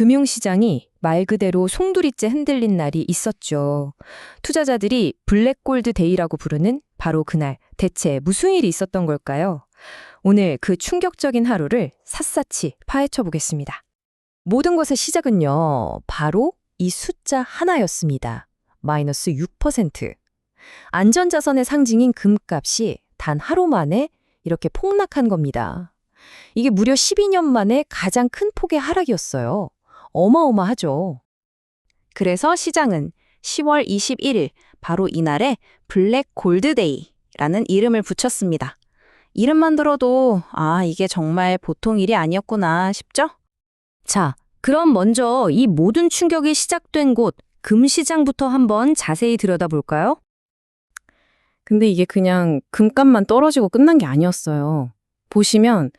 금융시장이 말 그대로 송두리째 흔들린 날이 있었죠. 투자자들이 블랙골드 데이라고 부르는 바로 그날 대체 무슨 일이 있었던 걸까요? 오늘 그 충격적인 하루를 샅샅이 파헤쳐 보겠습니다. 모든 것의 시작은요, 바로 이 숫자 하나였습니다. 마이너스 6%. 안전자산의 상징인 금값이 단 하루 만에 이렇게 폭락한 겁니다. 이게 무려 12년 만에 가장 큰 폭의 하락이었어요. 어마어마하죠. 그래서 시장은 10월 21일 바로 이날에 블랙 골드데이라는 이름을 붙였습니다. 이름만 들어도 아, 이게 정말 보통 일이 아니었구나 싶죠? 자, 그럼 먼저 이 모든 충격이 시작된 곳 금시장부터 한번 자세히 들여다볼까요? 근데 이게 그냥 금값만 떨어지고 끝난 게 아니었어요. 보시면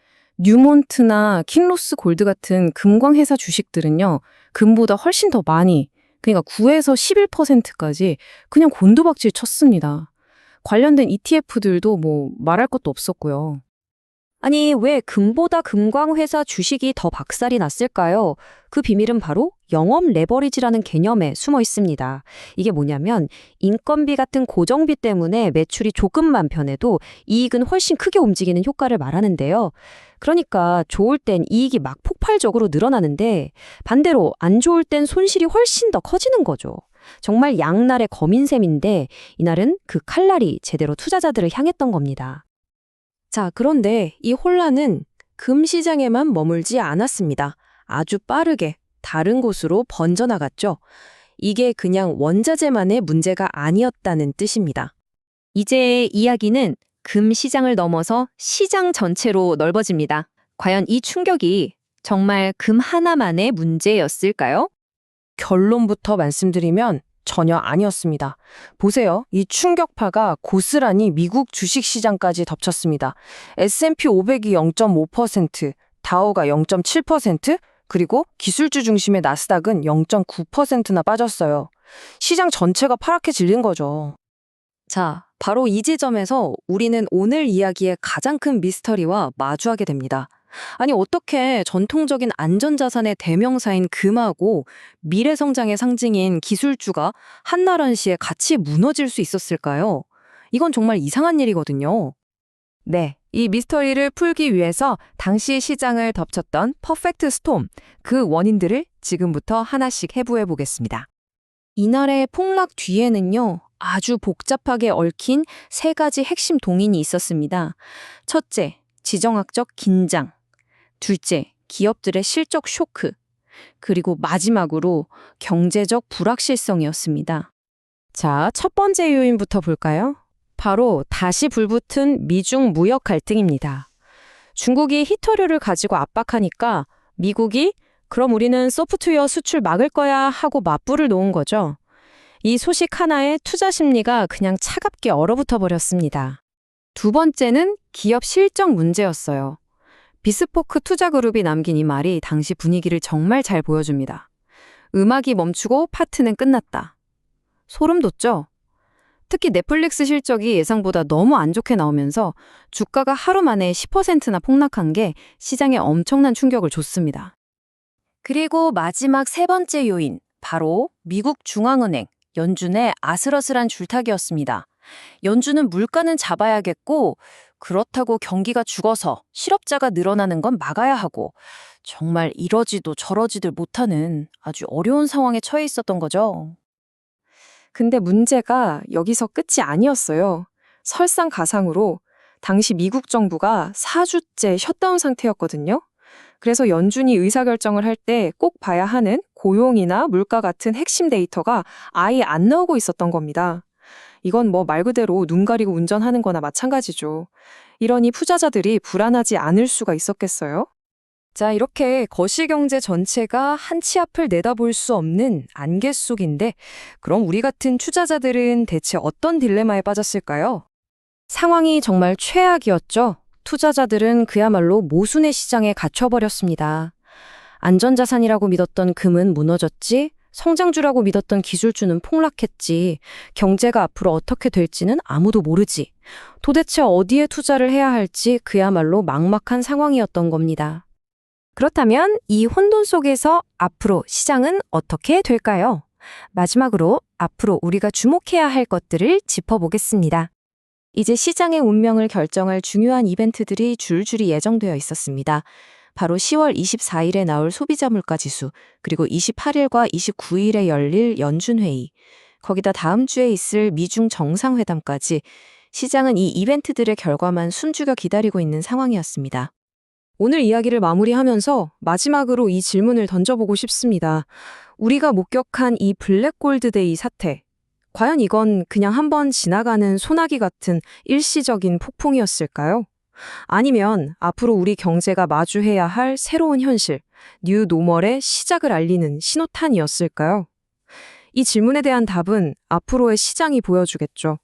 뉴몬트나 킨로스 골드 같은 금광회사 주식들은요. 금보다 훨씬 더 많이, 그러니까 9에서 11%까지 그냥 곤두박질 쳤습니다. 관련된 ETF들도 뭐 말할 것도 없었고요. 아니, 왜 금보다 금광회사 주식이 더 박살이 났을까요? 그 비밀은 바로 영업 레버리지라는 개념에 숨어 있습니다. 이게 뭐냐면 인건비 같은 고정비 때문에 매출이 조금만 변해도 이익은 훨씬 크게 움직이는 효과를 말하는데요. 그러니까 좋을 땐 이익이 막 폭발적으로 늘어나는데 반대로 안 좋을 땐 손실이 훨씬 더 커지는 거죠. 정말 양날의 검인 셈인데 이날은 그 칼날이 제대로 투자자들을 향했던 겁니다. 자, 그런데 이 혼란은 금 시장에만 머물지 않았습니다. 아주 빠르게 다른 곳으로 번져나갔죠. 이게 그냥 원자재만의 문제가 아니었다는 뜻입니다. 이제 이야기는 금 시장을 넘어서 시장 전체로 넓어집니다. 과연 이 충격이 정말 금 하나만의 문제였을까요? 결론부터 말씀드리면 전혀 아니었습니다. 보세요. 이 충격파가 고스란히 미국 주식시장까지 덮쳤습니다. S&P 500이 0.5%, 다우가 0.7%, 그리고 기술주 중심의 나스닥은 0.9%나 빠졌어요. 시장 전체가 파랗게 질린 거죠. 자, 바로 이 지점에서 우리는 오늘 이야기의 가장 큰 미스터리와 마주하게 됩니다. 아니, 어떻게 전통적인 안전자산의 대명사인 금하고 미래 성장의 상징인 기술주가 한날 한시에 같이 무너질 수 있었을까요? 이건 정말 이상한 일이거든요. 네, 이 미스터리를 풀기 위해서 당시 시장을 덮쳤던 퍼펙트 스톰, 그 원인들을 지금부터 하나씩 해부해 보겠습니다. 이날의 폭락 뒤에는요, 아주 복잡하게 얽힌 세 가지 핵심 동인이 있었습니다. 첫째, 지정학적 긴장. 둘째, 기업들의 실적 쇼크. 그리고 마지막으로 경제적 불확실성이었습니다. 자, 첫 번째 요인부터 볼까요? 바로 다시 불붙은 미중 무역 갈등입니다. 중국이 히토류를 가지고 압박하니까 미국이 그럼 우리는 소프트웨어 수출 막을 거야 하고 맞불을 놓은 거죠. 이 소식 하나에 투자 심리가 그냥 차갑게 얼어붙어 버렸습니다. 두 번째는 기업 실적 문제였어요. 비스포크 투자그룹이 남긴 이 말이 당시 분위기를 정말 잘 보여줍니다. 음악이 멈추고 파트는 끝났다. 소름 돋죠? 특히 넷플릭스 실적이 예상보다 너무 안 좋게 나오면서 주가가 하루 만에 10%나 폭락한 게 시장에 엄청난 충격을 줬습니다. 그리고 마지막 세 번째 요인, 바로 미국 중앙은행, 연준의 아슬아슬한 줄타기였습니다. 연준은 물가는 잡아야겠고, 그렇다고 경기가 죽어서 실업자가 늘어나는 건 막아야 하고, 정말 이러지도 저러지들 못하는 아주 어려운 상황에 처해 있었던 거죠. 근데 문제가 여기서 끝이 아니었어요. 설상가상으로 당시 미국 정부가 4주째 셧다운 상태였거든요. 그래서 연준이 의사결정을 할 때 꼭 봐야 하는 고용이나 물가 같은 핵심 데이터가 아예 안 나오고 있었던 겁니다. 이건 뭐 말 그대로 눈 가리고 운전하는 거나 마찬가지죠. 이러니 투자자들이 불안하지 않을 수가 있었겠어요? 자, 이렇게 거시경제 전체가 한 치 앞을 내다볼 수 없는 안개 속인데, 그럼 우리 같은 투자자들은 대체 어떤 딜레마에 빠졌을까요? 상황이 정말 최악이었죠. 투자자들은 그야말로 모순의 시장에 갇혀버렸습니다. 안전자산이라고 믿었던 금은 무너졌지, 성장주라고 믿었던 기술주는 폭락했지, 경제가 앞으로 어떻게 될지는 아무도 모르지. 도대체 어디에 투자를 해야 할지 그야말로 막막한 상황이었던 겁니다. 그렇다면 이 혼돈 속에서 앞으로 시장은 어떻게 될까요? 마지막으로 앞으로 우리가 주목해야 할 것들을 짚어보겠습니다. 이제 시장의 운명을 결정할 중요한 이벤트들이 줄줄이 예정되어 있었습니다. 바로 10월 24일에 나올 소비자 물가 지수, 그리고 28일과 29일에 열릴 연준회의, 거기다 다음 주에 있을 미중 정상회담까지 시장은 이 이벤트들의 결과만 숨죽여 기다리고 있는 상황이었습니다. 오늘 이야기를 마무리하면서 마지막으로 이 질문을 던져보고 싶습니다. 우리가 목격한 이 블랙골드데이 사태. 과연 이건 그냥 한번 지나가는 소나기 같은 일시적인 폭풍이었을까요? 아니면 앞으로 우리 경제가 마주해야 할 새로운 현실, 뉴 노멀의 시작을 알리는 신호탄이었을까요? 이 질문에 대한 답은 앞으로의 시장이 보여주겠죠.